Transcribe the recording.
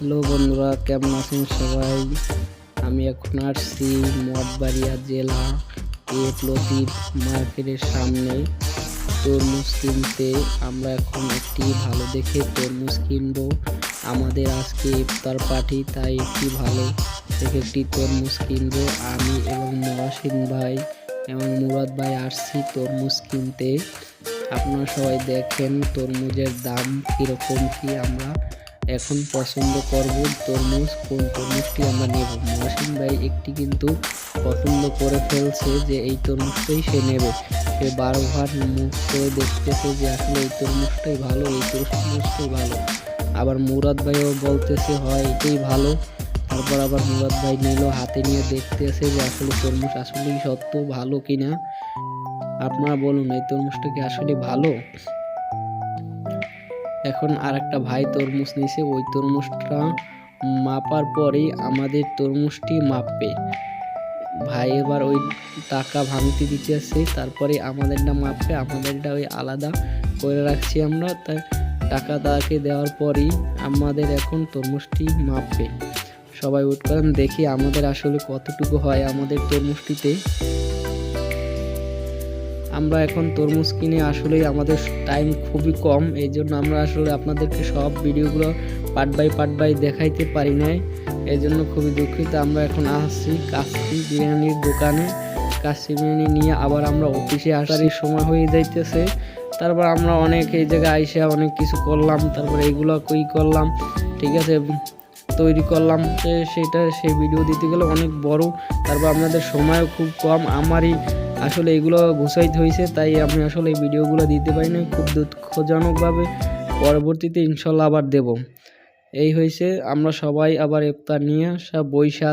Hello বন্ধুরা, কেমন আছেন সবাই? আমি এখন আসছি মঠবাড়িয়া জেলা এ লতিফ মার্কেটের সামনে। তরমুজ কিনতে আমরা এখন একটি ভালো দেখে তরমুজ কিনবো। আমাদের আজকে ইফতার পার্টি, তাই একটি ভালো দেখে একটি তরমুজ কিনবো। আমি এবং মহাসিন ভাই এবং মুরাদ ভাই আসছি তরমুজ কিনতে। আপনারা সবাই দেখেন তরমুজের দাম কীরকম কি আমরা এখন পছন্দ করব তরমুজ। কোন তরমুজটি আমরা নেব? মহসিন ভাই একটি কিন্তু পছন্দ করে ফেলছে যে এই তরমুজটাই সে নেবে। সে বারবার মুখ করে দেখতেছে যে আসলে এই তরমুজটাই ভালো, এই তরমুজটাই ভালো। আবার মুরাদ ভাইও বলতেছে, হয়, এটাই ভালো। তারপর আবার মুরাদ ভাই নিল, হাতে নিয়ে দেখতেছে যে আসলে তরমুজ আসলেই সত্য, ভালো কিনা। আপনারা বলুন, এই তরমুজটা কি আসলে ভালো? এখন আর একটা ভাই তরমুজ নিছে ওই তরমুজটা মাপার পরেই আমাদের তরমুজটি মাপবে। ভাই এবার ওই টাকা ভাঙতে দিতেছে তারপরে আমাদেরটা মাপবে, আমাদেরটা ওই আলাদা করে রাখছি আমরা, তাই টাকা তাকে দেওয়ার পরেই আমাদের এখন তরমুজটি মাপবে। সবাই উঠ দেখি আমাদের আসলে কতটুকু হয় আমাদের তরমুজটিতে। আমরা এখন তরমুজ কিনে আসলে আমাদের টাইম খুবই কম এই জন্য আমরা আসলে আপনাদেরকে সব ভিডিওগুলো পার্ট বাই পার্ট বাই দেখাইতে পারি নাই। এই জন্য খুবই দুঃখিত, আমরা এখন আসছি কাশি বিরিয়ানির দোকানে। কাশি বিরিয়ানি নিয়ে আবার আমরা অফিসে আসার সময় হয়ে যাইতেছে। তারপর আমরা অনেক এই জায়গায় আইসা অনেক কিছু করলাম, তারপর এইগুলো কই করলাম, ঠিক আছে, তৈরি করলাম। সেটা সেই ভিডিও দিতে গেলে অনেক বড়, তারপর আপনাদের সময়ও খুব কম। আমারই আসলে এগুলো গুছাইতে হয়েছে তাই আমি আসলে এই ভিডিওগুলো দিতে পারি না খুব দুঃখজনকভাবে। পরবর্তীতে ইনশাল্লাহ আবার দেব। এই হয়েছে আমরা সবাই আবার ইফতার নিয়ে সব বৈশা